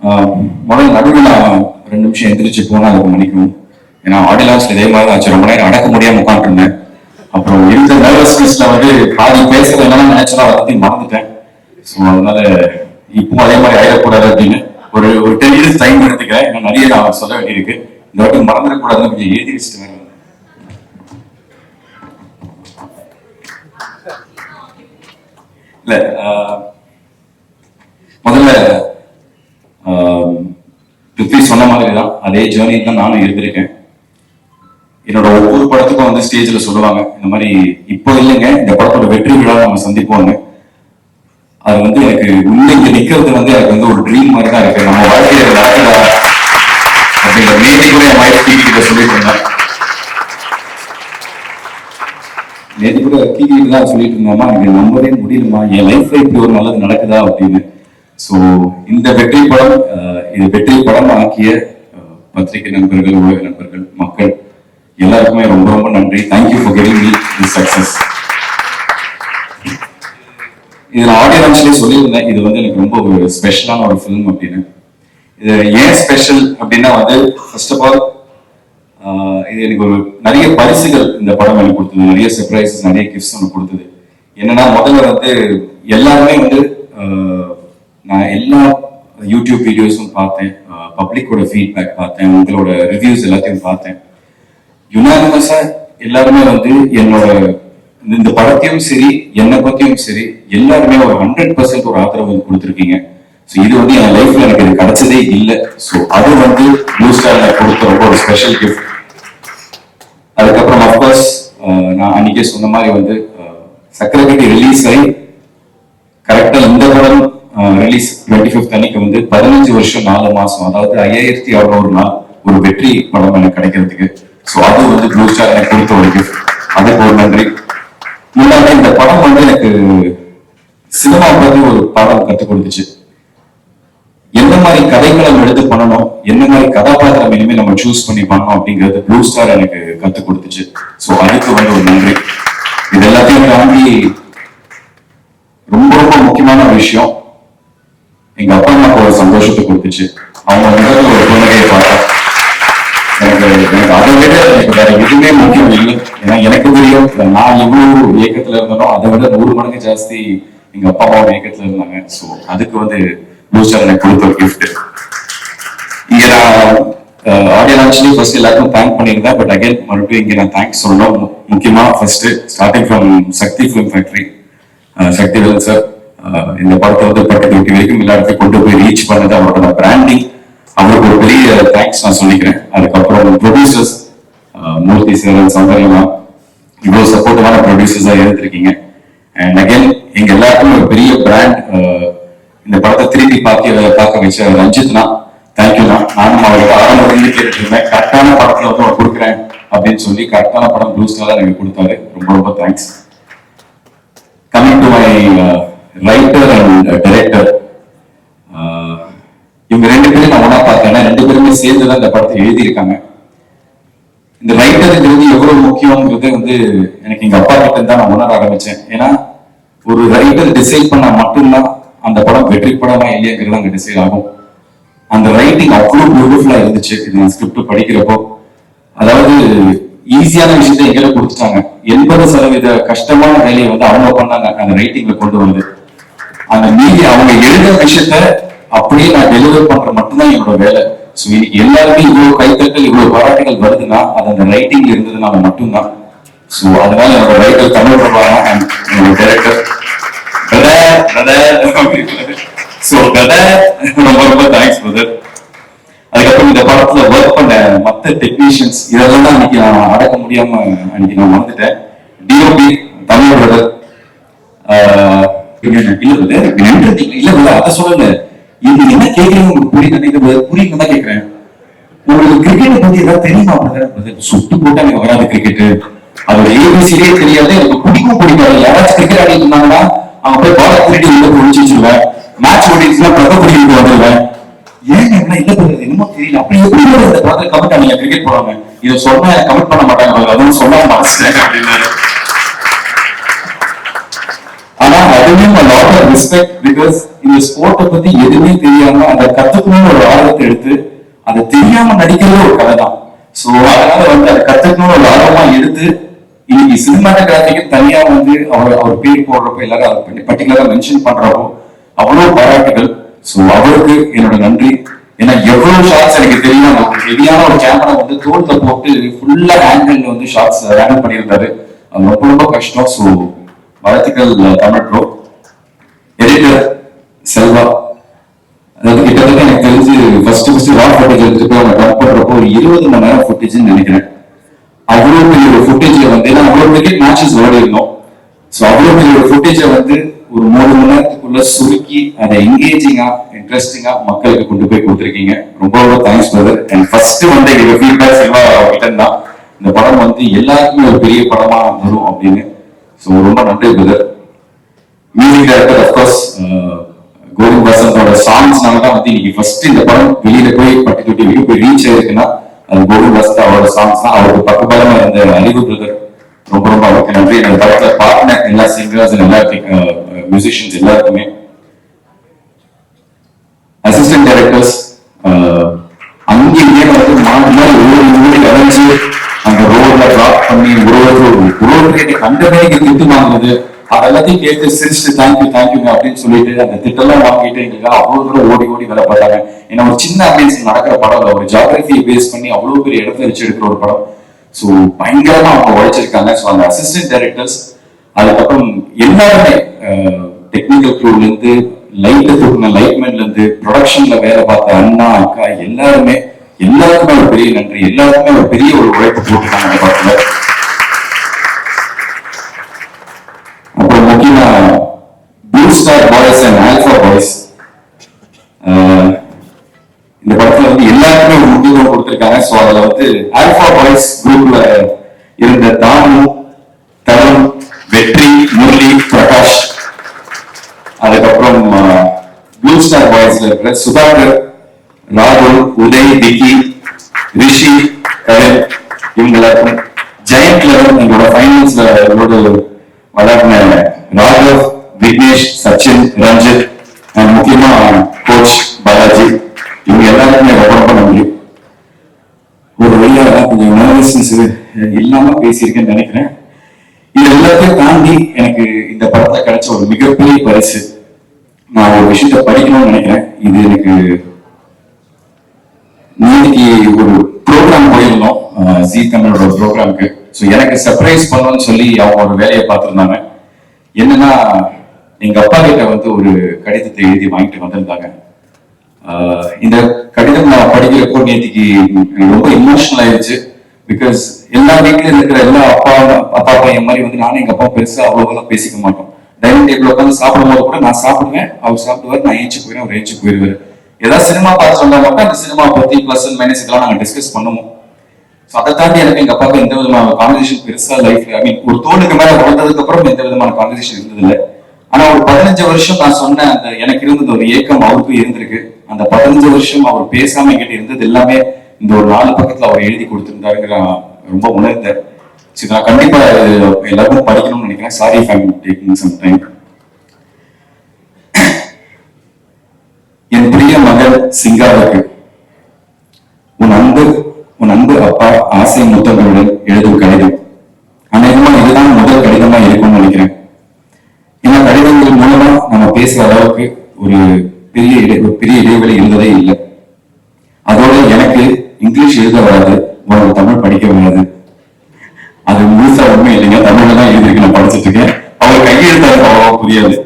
முதல் முதல்ல நடுவில் நான் ரெண்டு நிமிஷம் எந்திரிச்சு போனால் அதுக்கு மணிக்கும் ஏன்னா ஆடியன்ஸ்ல இதே மாதிரி ஆச்சு. ரொம்ப நேரம் அடக்க முடியாம உட்காந்துருந்தேன் அப்புறம் இருந்த நர்வஸ்னஸ்ல வந்து பாதி பேசுறதெல்லாம் நினைச்சா அதை பத்தி மறந்துட்டேன். ஸோ அதனால இப்போ அதே மாதிரி ஆயிடக்கூடாது அப்படின்னு ஒரு ஒரு டென் இயர்ஸ் டைம் எடுத்துக்கிறேன். ஏன்னா நிறைய நான் சொல்ல வேண்டியிருக்கு. இந்த வாட்டி மறந்துடக்கூடாதுன்னு கொஞ்சம் எழுதி வச்சுட்டு இல்லை ஆஹ், முதல்ல ஆஹ், பிருத்வி சொன்ன மாதிரி தான் அதே ஜேர்னி தான் நானும் இருந்திருக்கேன். என்னோட ஒவ்வொரு படத்துக்கும் வந்து ஸ்டேஜ்ல சொல்லுவாங்க இந்த மாதிரி இப்போ இல்லைங்க இந்த படத்தோட வெற்றி விழா நம்ம சந்திப்போங்க அது வந்து எனக்கு உண்மை இங்க நிக்கிறது வந்து எனக்கு வந்து ஒரு ட்ரீம் மாதிரி தான் இருக்கு. நம்ம வாழ்க்கையில நடக்குதா அப்படிங்கிற நேற்று கூட என் வைஃப் டிவி கிட்ட சொல்லிட்டு இருந்தேன் நேற்று கூட டிவி தான் சொல்லிட்டு இருந்தோமா எனக்கு நம்பவே முடியலமா என் லைஃப்ல இப்படி ஒரு நல்லது நடக்குதா அப்படின்னு. ஸோ இந்த வெற்றி படம் இது வெற்றி படம் ஆக்கிய பத்திரிகை நண்பர்கள் ஊடக நண்பர்கள் மக்கள் எல்லாருக்குமே ரொம்ப ரொம்ப நன்றி. Thank you for getting me the success இதுல ஆடியோ லான்ச்லயே சொல்லியிருந்தேன் இது வந்து எனக்கு ரொம்ப ஒரு ஸ்பெஷலான ஒரு ஃபிலிம் அப்படின்னு. இது ஏன் ஸ்பெஷல் அப்படின்னா வந்து ஃபர்ஸ்ட் ஆஃப் ஆல் இது எனக்கு ஒரு நிறைய பரிசுகள் இந்த படம் எனக்கு கொடுத்தது. நிறைய சர்ப்ரைசஸ் நிறைய கிஃப்ட்ஸ் எனக்கு கொடுத்தது. என்னன்னா முதல்ல வந்து எல்லாருமே வந்து ஆஹ், நான் எல்லா யூடியூப் வீடியோஸும் பார்த்தேன். பப்ளிக்கோட ஃபீட்பேக் பார்த்தேன். உங்களோட ரிவ்யூஸ் எல்லாத்தையும் பார்த்தேன். யுனானிமஸா எல்லாருமே வந்து என்னோட இந்த படத்தையும் சரி என்னை பத்தியும் சரி எல்லாருமே ஒரு ஹண்ட்ரட் பர்சன்ட் ஒரு ஆதரவு வந்து கொடுத்துருக்கீங்க. ஸோ இது வந்து என் லைஃப்ல எனக்கு இது கிடைச்சதே இல்லை. ஸோ அது வந்து ப்ளூ ஸ்டார் கொடுத்த ரொம்ப ஒரு ஸ்பெஷல் கிஃப்ட் அதுக்கப்புறம் அஃப்கோர்ஸ் நான் அன்னைக்கே சொன்ன மாதிரி வந்து சக்கரக்கட்டி ரிலீஸ் ஆகி கரெக்டாக இந்த படம் ரிலீஸ் டுவெண்ட்டி ஃபிஃப்த் அன்னைக்கு வந்து பதினஞ்சு வருஷம் நாலு மாசம் அதாவது ஐயாயிரத்தி அறுநூறு நாள் ஒரு வெற்றி படம் எனக்கு கிடைக்கிறதுக்கு. ஸோ அது வந்து ப்ளூ ஸ்டார் எனக்கு கொடுத்த ஒரு கிஃப்ட் அதுக்கு ஒரு நன்றி. முன்னாடி இந்த படம் வந்து எனக்கு சினிமா பத்தி ஒரு பாடம் கற்றுக் கொடுத்துச்சு. எந்த மாதிரி கதைக்களம் எடுத்து பண்ணணும் என்ன மாதிரி கதாபாத்திரம் இனிமே நம்ம சூஸ் பண்ணி பண்ணணும் அப்படிங்கிறது ப்ளூ ஸ்டார் எனக்கு கற்றுக் கொடுத்துச்சு. ஸோ அதுக்கு வந்து ஒரு நன்றி. இது எல்லாத்தையும் தாண்டி ரொம்ப ரொம்ப முக்கியமான விஷயம். எங்க அப்பா அம்மாக்கு ஒரு சந்தோஷத்தை கொடுத்துச்சு அவங்க வந்து ஒரு புன்னகையை பார்த்தா எனக்கு எனக்கு அதை விட எனக்கு வேற எதுவுமே முக்கியம் இல்லை ஏன்னா எனக்கு தெரியும் நான் எவ்வளவு இயக்கத்துல இருந்தாலும் அதை விட நூறு மடங்கு ஜாஸ்தி எங்க அப்பா அம்மாவோட இயக்கத்துல இருந்தாங்க. ஸோ அதுக்கு வந்து ப்ளூ எனக்கு கொடுத்த ஒரு கிஃப்ட் இங்க நான் ஆடியோ லான்ச்லயும் ஃபர்ஸ்ட் எல்லாருக்கும் தேங்க் பண்ணியிருந்தேன். பட் அகைன் மறுபடியும் இங்க நான் தேங்க்ஸ் சொல்லணும். முக்கியமாக முக்கியமா first starting from Sakthi film factory Sakthi Velan sir இந்த படத்தை வந்து பட்டு தொட்டி வரைக்கும் எல்லா இடத்தையும் கொண்டு போய் ரீச் பண்ணது அவரோட பிராண்டிங் அவருக்கு ஒரு பெரிய தேங்க்ஸ் நான் சொல்லிக்கிறேன். அதுக்கப்புறம் ப்ரொடியூசர்ஸ் மூர்த்தி சேரன் சௌந்தர்யமா இவ்வளவு சப்போர்ட்டிவான ப்ரொடியூசர்ஸா இருந்திருக்கீங்க அண்ட் அகைன் எங்க எல்லாருக்கும் ஒரு பெரிய பிராண்ட் இந்த படத்தை திருப்பி பார்க்க பார்க்க வச்ச ரஞ்சித்னா தேங்க்யூண்ணா நானும் அவருக்கு ஆரம்பத்துல இருந்து கேட்டுருந்தேன் கரெக்டான படத்துல வந்து அவர் கொடுக்குறேன் அப்படின்னு சொல்லி கரெக்டான படம் ப்ளூ ஸ்டார் எனக்கு கொடுத்தாரு. ரொம்ப ரொம்ப thanks coming to my writer and director இவங்க ரெண்டு பேரும் நான் ஒன்றா பார்த்தேன் ரெண்டு பேருமே சேர்ந்து தான் இந்த படத்தை எழுதியிருக்காங்க. இந்த ரைட்டருங்கிறது எவ்வளவு முக்கியங்கிறது வந்து எனக்கு எங்க அப்பா கிட்ட தான் நான் உணர ஆரம்பிச்சேன். ஏன்னா ஒரு ரைட்டர் டிசைட் பண்ணா மட்டும்தான் அந்த படம் வெற்றி படமா இல்லையாங்கிறது அங்க டிசைட் ஆகும். அந்த ரைட்டிங் அவ்வளவு பியூட்டிஃபுல்லா இருந்துச்சு. இது ஸ்கிரிப்ட் படிக்கிறப்போ. அதாவது ஈஸியான விஷயத்தை எங்களை கொடுத்துட்டாங்க. எண்பது சதவீத கஷ்டமான வேலையை வந்து அவங்க பண்ணாங்க. அந்த ரைட்டிங்ல கொண்டு வந்து அந்த மீதி அவங்க எழுதுற விஷயத்த அப்படியே நான் டெலிவர் பண்ற மட்டும்தான் என்னோட வேலை. ஸோ எல்லாருமே இவ்வளவு கைத்தட்டல் இவ்வளவு பாராட்டுகள் வருதுன்னா அது அந்த ரைட்டிங்ல இருந்ததுனால மட்டும்தான். ஸோ அதனால என்னோட ரைட்டர் தமிழ் பிரபாகரன் and என்னோட டைரக்டர் ஸோ ரொம்ப ரொம்ப தேங்க்ஸ் பிரதர் அதுக்கப்புறம் இந்த படத்துல ஒர்க் பண்ண மத்த டெக்னீஷியன்ஸ் இதெல்லாம் தான் அன்னைக்கு நான் அடக்க முடியாம அன்னைக்கு நான் மறந்துட்டேன். இல்ல brother, இல்ல அதை சொல்லல. இது என்ன கேக்குறீங்க உங்களுக்கு புரியுது? இது புரியுங்க தான் கேக்குறேன் உங்களுக்கு கிரிக்கெட் பத்தி ஏதாவது தெரியுமா? brother? brother, சுட்டு போட்டா எனக்கு வராது கிரிக்கெட் அதோட ஏபிசிலே தெரியாது எனக்கு பிடிக்கும் பிடிக்காது. யாராச்சும் கிரிக்கெட் ஆடிட்டு இருந்தாங்கன்னா அவங்க போய் பால் திருடி உள்ள போய் ஒளிச்சு வச்சிருவேன் மேட்ச் ஓடிச்சுன்னா பிரத பிடிக்கிட்டு வந்துருவேன். ஏன் என்ன இல்ல brother, என்னமோ தெரியல. அப்படி எப்படி brother இந்த படத்துல கமெண்ட் பண்ணீங்க கிரிக்கெட் போறாங்க இதை சொன்னா கமெண்ட் பண்ண மாட்டாங்க. brother. அதுவும் சொன்னா மனசுல அப்படின்னு ஆனா லாட் ஆஃப் ரெஸ்பெக்ட் பிகாஸ் இந்த ஸ்போர்ட்டை பத்தி எதுவுமே தெரியாம அதை கத்துக்கணும்னு ஒரு ஆர்வத்தை எடுத்து அதை தெரியாம நடிக்கிறது ஒரு கலை தான். சோ அதனால வந்து அதை கத்துக்கணும்னு ஒரு ஆர்வமா எடுத்து இன்னைக்கு சினிமாட்டோகிராஃபிக்கு தனியா வந்து அவர் அவர் பேர் போடுறப்போ எல்லாரும் அதை பர்டிகுலரா மென்ஷன் பண்றப்போ அவ்வளவு பாராட்டுகள். சோ அவருக்கு என்னோட நன்றி. ஏன்னா எவ்வளவு ஷார்ட்ஸ் எனக்கு தெரியும் ஒரு ஹெவியான ஒரு கேமரா வந்து தோல்ல போட்டு ஃபுல்லா ஹேண்டில் வந்து ஷார்ட்ஸ் ஹேண்டில் பண்ணியிருந்தாரு. அது ரொம்ப ரொம்ப கஷ்டம். ஸோ வாழ்த்துக்கள் தமிழ் ப்ரோ எடிட்டர் செல்வா. அதாவது கிட்டத்தட்ட எனக்கு தெரிஞ்சு ஃபர்ஸ்ட் ஃபர்ஸ்ட் ரா ஃபுட்டேஜ் எடுத்துட்டு அவங்க டப் பண்றப்போ ஒரு இருபது மணி நேரம் ஃபுட்டேஜ்னு நினைக்கிறேன். அவ்வளோ பெரிய ஒரு வந்து ஏன்னா அவ்வளோ கிரிக்கெட் மேட்சஸ் ஓடி இருந்தோம் ஸோ அவ்வளோ பெரிய ஒரு ஃபுட்டேஜை வந்து ஒரு மூணு மணி நேரத்துக்குள்ள சுருக்கி அதை என்கேஜிங்கா இன்ட்ரெஸ்டிங்கா மக்களுக்கு கொண்டு போய் கொடுத்துருக்கீங்க. ரொம்ப ரொம்ப தேங்க்ஸ் பிரதர் அண்ட் ஃபர்ஸ்ட் வந்து எங்க ஃபீட்பேக் செல்வா கிட்ட தான். இந்த படம் வந்து எல்லாருக்குமே ஒரு பெரிய படமா வரும் அப்படின்னு. ஸோ ரொம்ப நன்றி brother music director of course Govind வசந்தோட சாங்ஸ்னால தான் வந்து இன்னைக்கு ஃபர்ஸ்ட் இந்த படம் வெளியில போய் பட்டி தொட்டி வெளியே போய் ரீச் ஆயிருக்குன்னா அது கோவிந்த் வசந்த் அவரோட சாங்ஸ் தான் அவருக்கு பக்கபலமா இருந்த அலிவு பிரதர் ரொம்ப ரொம்ப அவருக்கு நன்றி. இந்த படத்துல பாடின எல்லா சிங்கர்ஸ் எல்லா மியூசிஷியன்ஸ் uh, எல்லாருக்குமே. அசிஸ்டன்ட் டைரக்டர்ஸ் அங்கேயே வந்து மாறி மாறி ஓடி ஓடி அலைஞ்சு அந்த ரோட்ல டிராப் பண்ணி உருவத்து உருவத்துக்கு கண்டமே திட்டு வாங்குறது அதெல்லாத்தையும் கேட்டு சிரிச்சுட்டு தேங்க்யூ தேங்க்யூங்க அப்படின்னு சொல்லிட்டு அந்த திட்டம்லாம் வாங்கிட்டு எங்களுக்கு அவ்வளவு தூரம் ஓடி ஓடி வேலை பார்த்தாங்க ஏன்னா ஒரு சின்ன அமேசிங் நடக்கிற படம் இல்லை. ஒரு ஜாகிரபியை பேஸ் பண்ணி அவ்வளவு பெரிய இடத்துல வச்சு எடுக்கிற ஒரு படம். ஸோ பயங்கரமா அவங்க உழைச்சிருக்காங்க. ஸோ அந்த அசிஸ்டன்ட் டைரக்டர்ஸ் அதுக்கப்புறம் எல்லாருமே டெக்னிக்கல் க்ரூல இருந்து லைட்ல தூக்கின லைட்மேன்ல இருந்து ப்ரொடக்ஷன்ல வேலை பார்த்த அண்ணா அக்கா எல்லாருமே எல்லாருக்குமே ஒரு பெரிய நன்றி. எல்லாருக்குமே ஒரு பெரிய ஒரு உழைப்பு போட்டுருக்காங்க அந்த படத்துல. Blue boys and alpha boys இந்த படத்துல வந்து எல்லாருக்குமே ஒரு முக்கியத்துவம் கொடுத்திருக்காங்க. ஸோ அதுல வந்து ஆல்ஃபா பாய்ஸ் குரூப்ல இருந்த தானு தருண் வெற்றி முரளி பிரகாஷ் அதுக்கப்புறம் ப்ளூ ஸ்டார் பாய்ஸ்ல இருக்கிற சுதாகர் ராகுல் உதய் விக்கி ரிஷி கரண் இவங்க எல்லாருக்கும். ஜெயண்ட் லெவல் எங்களோட ஃபைனல்ஸ்ல எங்களோட சச்சின் ரஞ்சித் அண்ட் முக்கியமா கோச் பாலாஜி இவங்க எல்லாருக்குமே ரெக்கார்ட் பண்ண முடியும் ஒரு வழியாக கொஞ்சம் நர்வஸ்னஸ் இல்லாம பேசியிருக்கேன்னு நினைக்கிறேன் இது எல்லாத்தையும் தாண்டி எனக்கு இந்த படத்தை கிடைச்ச ஒரு மிகப்பெரிய பரிசு நான் ஒரு விஷயத்த படிக்கணும்னு நினைக்கிறேன் இது எனக்கு இன்னைக்கு ஒரு ப்ரோக்ராம் போயிருந்தோம் ஜி ஜீ தமிழோட ஒரு ப்ரோக்ராமுக்கு ஸோ எனக்கு சர்ப்ரைஸ் பண்ணணும்னு சொல்லி அவங்க ஒரு வேலையை பார்த்துருந்தாங்க என்னன்னா எங்க அப்பா கிட்ட வந்து ஒரு கடிதத்தை எழுதி வாங்கிட்டு வந்திருந்தாங்க. இந்த கடிதம் நான் படிக்கிறப்போ நேற்றுக்கு ரொம்ப இமோஷனல் ஆயிடுச்சு பிகாஸ் எல்லா வீட்லயும் இருக்கிற எல்லா அப்பா அப்பா பையன் மாதிரி வந்து நானும் எங்க அப்பா பெருசா அவ்வளவுலாம் பேசிக்க மாட்டோம். டைனிங் டேபிள் உட்காந்து சாப்பிடும் போது கூட நான் சாப்பிடுவேன் அவர் சாப்பிடுவார் நான் ஏஞ்சி போயிடுவேன் அவர் ஏஞ்சி போயிடுவாரு. ஏதாவது சினிமா பார்த்து சொன்னா மட்டும் அந்த சினிமா பத்தி பிளஸ் அண்ட் மைனஸ் இதெல்லாம் நாங்க டிஸ்கஸ் பண்ணுவோம். ஸோ அதை தாண்டி எனக்கு எங்க அப்பாவுக்கு எந்த விதமான கான்வர்சேஷன் பெருசா லைஃப்ல ஐ மீன் ஒரு தோணுக்கு மேல வளர்ந்ததுக்கு அப்புறம் எந்த விதமான கான்வர்சேஷன் இருந்ததில்லை. ஆனா ஒரு பதினஞ்சு வருஷம் நான் சொன்ன அந்த எனக்கு இருந்தது ஒரு ஏக்கம் அவருக்கும் இருந்திருக்கு. அந்த பதினஞ்சு வருஷம் அவர் பேசாம என்கிட்ட இருந்தது எல்லாமே இந்த ஒரு நாலு பக்கத்துல அவர் எழுதி கொடுத்திருந்தாருங்கிற நான் ரொம்ப உணர்ந்தேன். சரி நான் கண்டிப்பா எல்லாருக்கும் படிக்கணும்னு நினைக்கிறேன். Sorry if taking some time என் பிரிய மகள் சிங்காவுக்கு உன் அன்பு உன் அன்பு அப்பா ஆசை முத்தங்களுடன் எழுதும் கடிதம். அநேகமா இதுதான் முதல் கடிதமா இருக்கும்னு நினைக்கிறேன். ஏன்னா கடிதங்கள் மூலமா நம்ம பேசுற அளவுக்கு ஒரு பெரிய இடை- ஒரு பெரிய இடைவெளி இருந்ததே இல்லை. அதோட எனக்கு இங்கிலீஷ் எழுத வராது உனக்கு தமிழ் படிக்க வராது. அது முழுசா உண்மை இல்லைங்க. தமிழ்ல தான் எழுதிருக்கு நான் படிச்சிட்டு இருக்கேன். அவங்க கையெழுத்து எனக்கு அவ்வளவா புரியாது.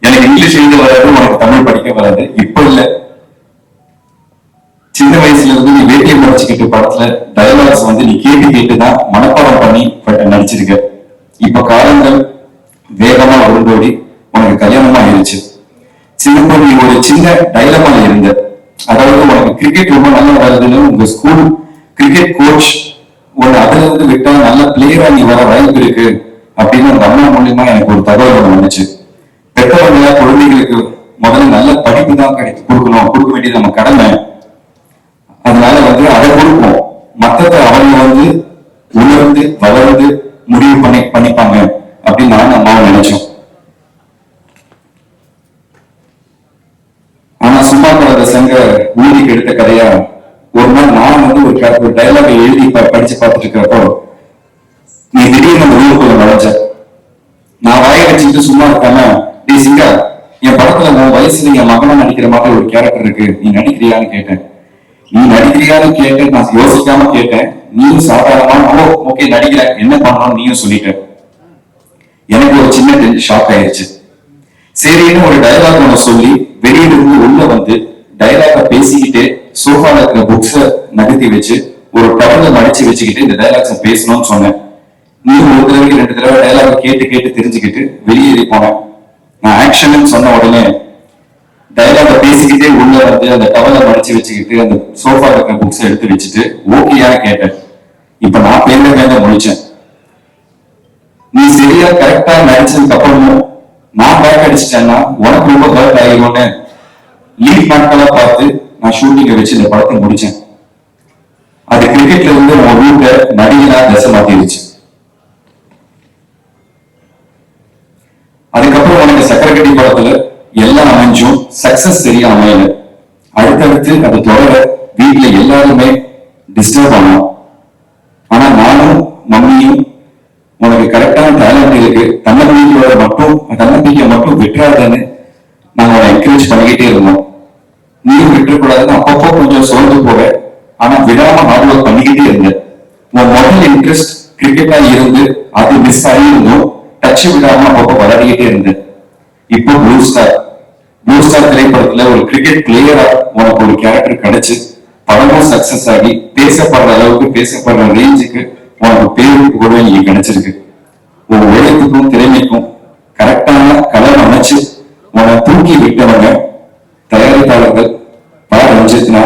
எனக்கு இங்கிலீஷ் எழுத வராது உனக்கு தமிழ் படிக்க வராது. இப்ப இல்ல. சின்ன வயசுல இருந்து நீ வேட்டியை முடிச்சுக்கிட்டு படத்துல டயலாக்ஸ் வந்து நீ கேட்டு கேட்டு தான் மனப்பாடம் பண்ணி நடிச்சிருக்க. இப்ப காலங்கள் வேகமா வரும்போது உனக்கு கல்யாணமா ஆயிருச்சு. சின்ன நீ ஒரு சின்ன டைலமா இருந்த. அதாவது உனக்கு கிரிக்கெட் ரொம்ப நல்லா வருதுன்னு உங்க ஸ்கூல் கிரிக்கெட் கோச் உன்னை அதுல இருந்து விட்டா நல்ல பிளேயரா நீ வர வாய்ப்பு இருக்கு அப்படின்னு உங்க அம்மா மூலியமா எனக்கு ஒரு தகவல் வந்துச்சு. பெற்றவங்க குழந்தைகளுக்கு முதல்ல நல்ல படிப்பு தான் கிடைத்து கொடுக்கணும் கொடுக்க வேண்டியது நம்ம கடமை. அதனால வந்து அதை கொடுப்போம். மத்தத்தை அவங்க வந்து உணர்ந்து வளர்ந்து முடிவு பண்ணி பண்ணிப்பாங்க. அப்படின்னு நானும் அம்மாவும் நினைச்சோம். ஆனா சும்மா பலத சங்க ஊதிக்கு எடுத்த கதையா ஒரு நாள் நான் வந்து ஒரு ஒரு டைலாக எழுதி படிச்சு பார்த்துட்டு இருக்கிறப்போ நீ திடீர்னு அந்த ஊருக்குள்ள நுழைஞ்ச. நான் வாயை வச்சுக்கிட்டு சும்மா இருக்காம டே சிங்கா என் படத்துல உன் வயசுல என் மகனா நடிக்கிற மாதிரி ஒரு கேரக்டர் இருக்கு. நீ நடிக்கிறியான்னு கேட்டேன். நீ நடிக்கிறியான்னு கேட்டு நான் யோசிக்காம கேட்டேன். நீயும் சாதாரணமா ஓ ஓகே நடிக்கிறேன். என்ன பண்ணலாம்னு நீயும் சொல்லிட்டேன் எனக்கு ஒரு சின்ன ஷாக் ஆயிடுச்சு சரின்னு ஒரு டயலாக் நம்ம சொல்லி வெளியில இருந்து உள்ள வந்து டயலாக பேசிக்கிட்டே சோஃபால இருக்கிற புக்ஸ நகர்த்தி வச்சு ஒரு டவர்ல மடிச்சு வச்சுக்கிட்டு இந்த டயலாக்ஸ பேசணும்னு சொன்னேன். நீ ஒரு தடவை ரெண்டு தடவை டயலாக கேட்டு கேட்டு தெரிஞ்சுக்கிட்டு வெளியேறி போனேன். நான் ஆக்ஷன் சொன்ன உடனே டயலாக பேசிக்கிட்டே உள்ள வந்து அந்த டவலை மடிச்சு வச்சுக்கிட்டு அந்த சோஃபா இருக்கிற புக்ஸ் எடுத்து வச்சுட்டு ஓகேயா கேட்டேன். இப்ப நான் பேர்ல மேல முடிச்சேன் நீ சரியா கரெக்டா நடிச்சதுக்கு அப்புறமும் நான் பேக் அடிச்சிட்டேன்னா உனக்கு ரொம்ப ஹர்ட் ஆகிடும்னு லீட் நாட்களா பார்த்து நான் ஷூட்டிங்கை வச்சு இந்த படத்தை முடிச்சேன். அது கிரிக்கெட்ல இருந்து உன் ரூட்டை நடிகனா தசை மாத்திருச்சு அதுக்கப்புறம் உனக்கு சக்கரக்கட்டி படத்துல எல்லாம் அமைஞ்சும் சக்சஸ் சரியா அமையல. அடுத்தடுத்து அது தொடர வீட்டுல எல்லாருமே டிஸ்டர்ப் ஆனோம் ஆனா நானும் மம்மியும் உனக்கு கரெக்டான டேலண்ட் இருக்கு. தன்னம்பிக்கையோட மட்டும் தன்னம்பிக்கை மட்டும் விட்டுறாதுன்னு நாங்க அவனை என்கரேஜ் பண்ணிக்கிட்டே இருந்தோம். நீயும் விட்டுறக்கூடாதுன்னு அப்பப்போ கொஞ்சம் சோர்ந்து போக ஆனா விடாம ஹார்ட் ஒர்க் பண்ணிக்கிட்டே இருந்தேன் உன் முதல் இன்ட்ரெஸ்ட் கிரிக்கெட்டா இருந்து அது மிஸ் ஆகி டச் விடாம அப்பப்போ விளையாடிக்கிட்டே இருந்தேன் இப்போ ப்ளூ ஸ்டார் ப்ளூ ஸ்டார் திரைப்படத்துல ஒரு கிரிக்கெட் பிளேயரா உனக்கு ஒரு கேரக்டர் கிடைச்சு படமும் சக்சஸ் ஆகி பேசப்படுற அளவுக்கு பேசப்படுற ரேஞ்சுக்கு உனக்கு பேரு கூட நீங்க கிடைச்சிருக்கு. உன் உழைப்புக்கும் திறமைக்கும் கரெக்டான கலர் அமைச்சு உன்னை தூக்கி விட்டவங்க தயாரிப்பாளர்கள் பா ரஞ்சித்னா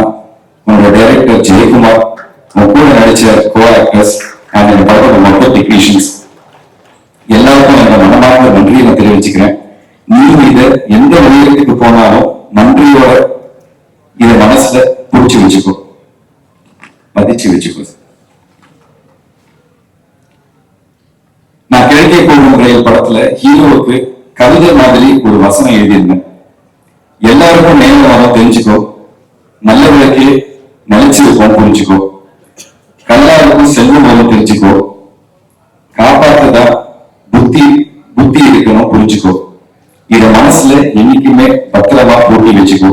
உன்னோட டைரக்டர் ஜெயக்குமார் உன் கூட நடிச்ச கோ ஆக்டர்ஸ் அண்ட் இந்த படத்தோட மொத்த டெக்னீஷியன்ஸ் எல்லாருக்கும் என்னோட மனமார்ந்த நன்றியை நான் தெரிவிச்சுக்கிறேன். நீ இத எந்த உலகத்துக்கு போனாலும் நன்றியோட இதை மனசுல பிடிச்சி வச்சுக்கோ. பதிச்சு வச்சுக்கோ நான் கிழக்கே போகும் ரயில் படத்துல ஹீரோவுக்கு கவிதை மாதிரி ஒரு வசனம் எழுதியிருந்தேன் எல்லாருக்கும் நேரம் வரும் தெரிஞ்சுக்கோ நல்லவர்களுக்கு நினைச்சிருக்கோம் புரிஞ்சுக்கோ. கல்லாருக்கும் செல்வம் வரும் தெரிஞ்சுக்கோ. காப்பாத்துதா புத்தி புத்தி இருக்கணும் புரிஞ்சுக்கோ. இத மனசுல என்னைக்குமே பத்திரமா போட்டி வச்சுக்கோ.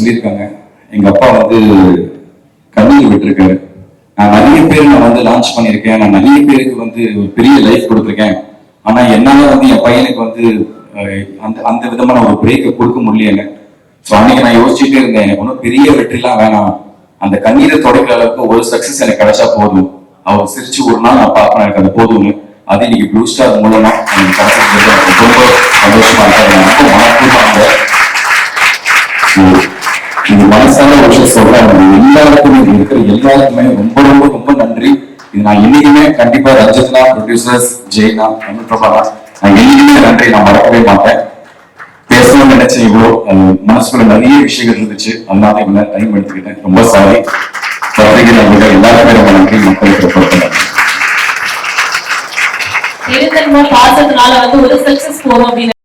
சொல்லியிருக்காங்க. எங்க அப்பா வந்து கண்ணீர் விட்டுருக்காரு. நான் நிறைய பேர் நான் வந்து லான்ச் பண்ணியிருக்கேன். நான் நிறைய பேருக்கு வந்து ஒரு பெரிய லைஃப் கொடுத்துருக்கேன். ஆனா என்னால வந்து என் பையனுக்கு வந்து அந்த அந்த விதமான ஒரு பிரேக்கை கொடுக்க முடியல. ஸோ அன்னைக்கு நான் யோசிச்சுட்டே இருந்தேன். எனக்கு ஒன்றும் பெரிய வெற்றிலாம் வேணாம். அந்த கண்ணீரை தொடக்கிற அளவுக்கு ஒரு சக்சஸ் எனக்கு கிடைச்சா போதும். அவர் சிரிச்சு ஒரு நாள் நான் பார்ப்பேன் எனக்கு அது போதும்னு. அது இன்னைக்கு ப்ளூ ஸ்டார் மூலமா எனக்கு கிடைச்சது ரொம்ப சந்தோஷமா இருக்கு. எனக்கும் மனப்பூர்வாங்க இது மனசான ஒரு விஷயம் சொல்றேன். எல்லாருக்கும் இது இருக்கிற எல்லாருக்குமே ரொம்ப ரொம்ப ரொம்ப நன்றி. இது நான் என்னைக்குமே கண்டிப்பா ரஞ்சித்னா ப்ரொடியூசர்ஸ் ஜெய்னா நான் என்னைக்குமே நன்றி. நான் மறக்கவே மாட்டேன். பேசணும்னு நினைச்சேன் இவ்வளோ. மனசுக்குள்ள நிறைய விஷயங்கள் இருந்துச்சு. அதனால இவ்வளவு டைம் எடுத்துக்கிட்டேன். ரொம்ப சாரி பத்திரிகை நம்பிக்கை எல்லாருமே ரொம்ப நன்றி. மக்களுக்கு ரொம்ப நன்றி. இருந்தன்மை பாசத்தினால வந்து ஒரு சக்சஸ் போகும் அப்படின்னு